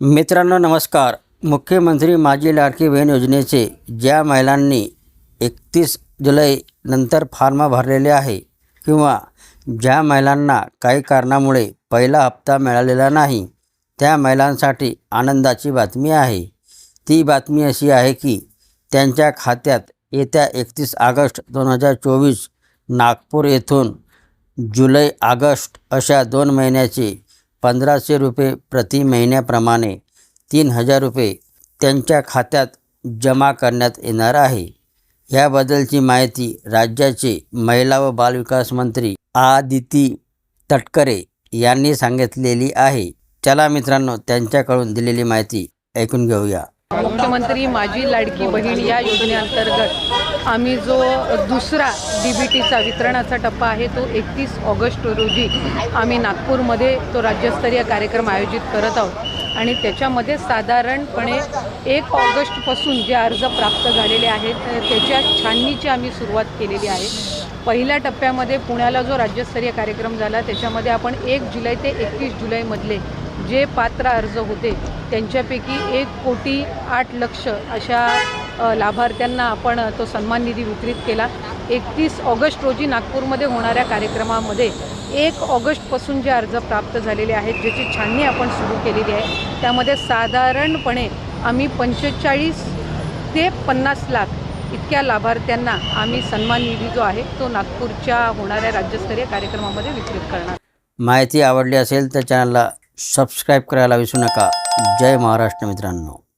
मित्रांनो नमस्कार. मुख्यमंत्री माझी लाडकी बहीण योजनेचे ज्या महिलांनी एकतीस जुलै नंतर फॉर्म भरलेले आहे किंवा ज्या महिलांना काही कारणामुळे पहिला हप्ता मिळालेला नाही त्या महिलांसाठी आनंदाची बातमी आहे. ती बातमी अशी आहे की त्यांच्या खात्यात येत्या एकतीस ऑगस्ट दोन हजार चोवीस नागपूर येथून जुलै ऑगस्ट अशा दोन महिन्याचे पंधराशे रुपये प्रति महिन्याप्रमाणे तीन हजार रुपये त्यांच्या खात्यात जमा करण्यात येणार आहे. याबद्दलची माहिती राज्याचे महिला व बालविकास मंत्री आदिती तटकरे यांनी सांगितलेली आहे. चला मित्रांनो त्यांच्याकडून दिलेली माहिती ऐकून घेऊया. मुख्यमंत्री माझी लाडकी बहीण या योजनेअंतर्गत आम्ही जो दुसरा डी बी टीचा वितरणाचा टप्पा आहे तो एकतीस ऑगस्ट रोजी आम्ही नागपूरमध्ये तो राज्यस्तरीय कार्यक्रम आयोजित करत आहोत. आणि त्याच्यामध्ये साधारणपणे एक ऑगस्टपासून जे अर्ज प्राप्त झालेले आहेत त्याच्या छाननीची आम्ही सुरुवात केलेली आहे. पहिल्या टप्प्यामध्ये पुण्याला जो राज्यस्तरीय कार्यक्रम झाला त्याच्यामध्ये आपण एक जुलै ते एकतीस जुलैमधले जे पात्र अर्ज होते त्यांच्यापैकी एक कोटी आठ लक्ष अशा लाभार्थ्यांना आपण तो सन्मान निधी वितरित केला. एकतीस ऑगस्ट रोजी नागपूरमध्ये होणाऱ्या कार्यक्रमामध्ये एक ऑगस्टपासून जे अर्ज प्राप्त झालेले आहेत ज्याची छाननी आपण सुरू केलेली आहे त्यामध्ये साधारणपणे आम्ही पंचेचाळीस ते पन्नास लाख इतक्या लाभार्थ्यांना आम्ही सन्मान निधी जो आहे तो नागपूरच्या होणाऱ्या राज्यस्तरीय कार्यक्रमामध्ये वितरित करणार. माहिती आवडली असेल तर चॅनलला सबस्क्राईब करायला विसरू नका. जय महाराष्ट्र मित्रांनो.